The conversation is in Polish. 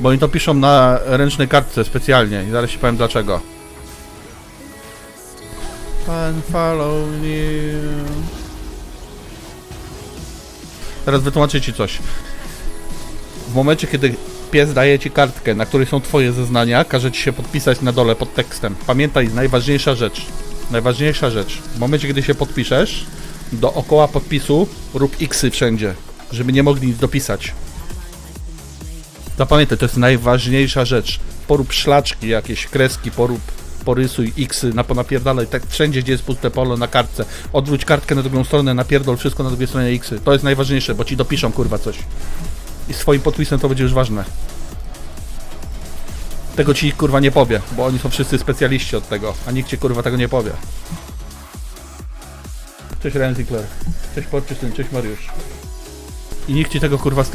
Bo oni to piszą na ręcznej kartce specjalnie i zaraz ci powiem dlaczego. And follow you. Teraz wytłumaczę ci coś. W momencie, kiedy pies daje ci kartkę, na której są twoje zeznania, każe ci się podpisać na dole pod tekstem. Pamiętaj, najważniejsza rzecz. Najważniejsza rzecz. W momencie, kiedy się podpiszesz, dookoła podpisu rób xy wszędzie, żeby nie mogli nic dopisać. Zapamiętaj, to jest najważniejsza rzecz. Porób szlaczki, jakieś kreski, porób, porysuj xy, na ponapierdalaj, tak wszędzie, gdzie jest puste pole na kartce. Odwróć kartkę na drugą stronę, napierdol wszystko na drugiej stronie xy. To jest najważniejsze, bo ci dopiszą kurwa coś. I swoim podpisem to będzie już ważne. Tego ci kurwa nie powie, bo oni są wszyscy specjaliści od tego, a nikt ci kurwa tego nie powie. Cześć Ryan Ziegler. Cześć Porczystyn, cześć Mariusz. I nikt ci tego kurwa